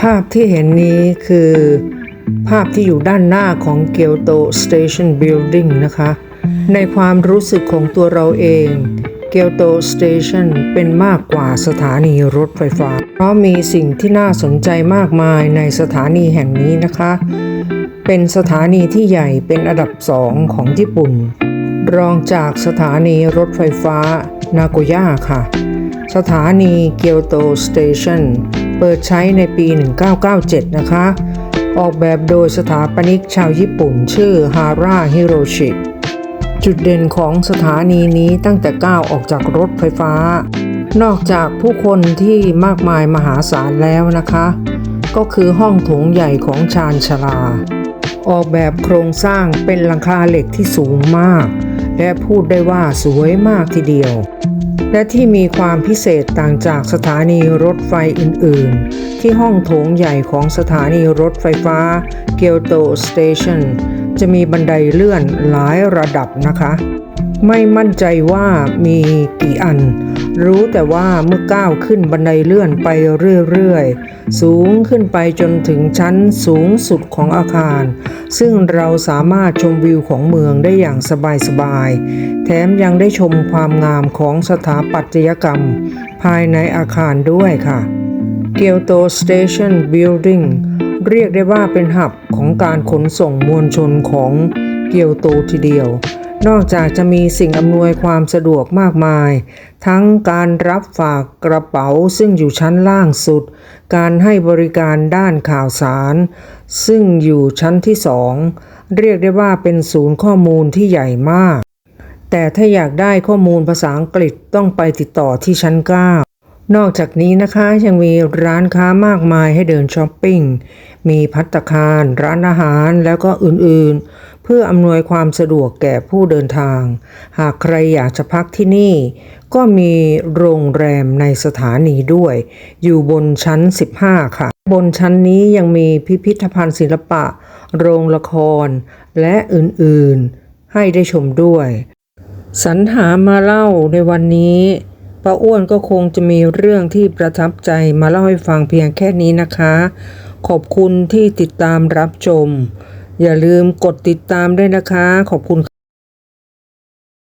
ภาพที่เห็นนี้คือ ภาพที่อยู่ด้านหน้าของเกียวโต Station Building นะคะ ในความรู้สึกของตัวเราเองเกียวโต Station เป็นมากกว่าสถานีรถไฟฟ้า เพราะมีสิ่งที่น่าสนใจมากมายในสถานีแห่งนี้นะคะ เป็นสถานีที่ใหญ่เป็นอันดับสองของญี่ปุ่น รองจากสถานีรถไฟฟ้านาโกย่าค่ะ สถานีเกียวโตสเตชัน เปิดใช้ในปี 1997 นะคะ ออกแบบโดยสถาปนิกชาวญี่ปุ่นชื่อฮาร่าฮิโรชิ จุดเด่นของสถานีนี้ตั้งแต่ก้าวออกจากรถไฟฟ้า นอกจากผู้คนที่มากมายมหาศาลแล้วนะคะ ก็คือห้องโถงใหญ่ของชานชาลา ออกแบบโครงสร้างเป็นหลังคาเหล็กที่สูงมาก และพูดได้ว่าสวยมากทีเดียว และที่มีความพิเศษต่างจากสถานีรถไฟอื่น ๆ ที่ห้องโถงใหญ่ของสถานีรถไฟฟ้าเกียวโตสเตชันจะมีบันไดเลื่อนหลายระดับนะคะ ไม่มั่นใจว่ามีกี่อัน รู้แต่ว่าเมื่อก้าวขึ้นบันไดเลื่อนไปเรื่อยๆ สูงขึ้นไปจนถึงชั้นสูงสุดของอาคาร ซึ่งเราสามารถชมวิวของเมืองได้อย่างสบายๆ แถมยังได้ชมความงามของสถาปัตยกรรม ภายในอาคารด้วยค่ะเกียวโตสเตชันบิลดิ้งเรียกได้ว่าเป็นหับของการขนส่งมวลชนของเกียวโตทีเดียว นอกจากจะมีสิ่งอำนวยความสะดวกมากมาย ทั้งการรับฝากกระเป๋าซึ่งอยู่ชั้นล่างสุด การให้บริการด้านข่าวสาร ซึ่งอยู่ชั้นที่สองเรียกได้ว่าเป็นศูนย์ข้อมูลที่ใหญ่มาก แต่ถ้าอยากได้ข้อมูลภาษาอังกฤษต้องไปติดต่อที่ชั้น 9 นอกจากนี้นะคะยังมีร้านค้ามากมายให้เดินช้อปปิ้ง มีพัตคาร ร้านอาหารแล้วก็อื่นๆ เพื่ออำนวยความสะดวกแก่ผู้เดินทาง หากใครอยากจะพักที่นี่ ก็มีโรงแรมในสถานีด้วย อยู่บนชั้น 15 ค่ะ บนชั้นนี้ยังมีพิพิธภัณฑ์ศิลปะ โรงละคร และอื่นๆ ให้ได้ชมด้วย สรรหามาเล่าในวันนี้ ป้าอ้วนก็คงจะมีเรื่องที่ประทับใจมาเล่าให้ฟังเพียงแค่นี้นะคะ ขอบคุณที่ติดตามรับชม อย่าลืมกดติดตามด้วยนะคะ ขอบคุณ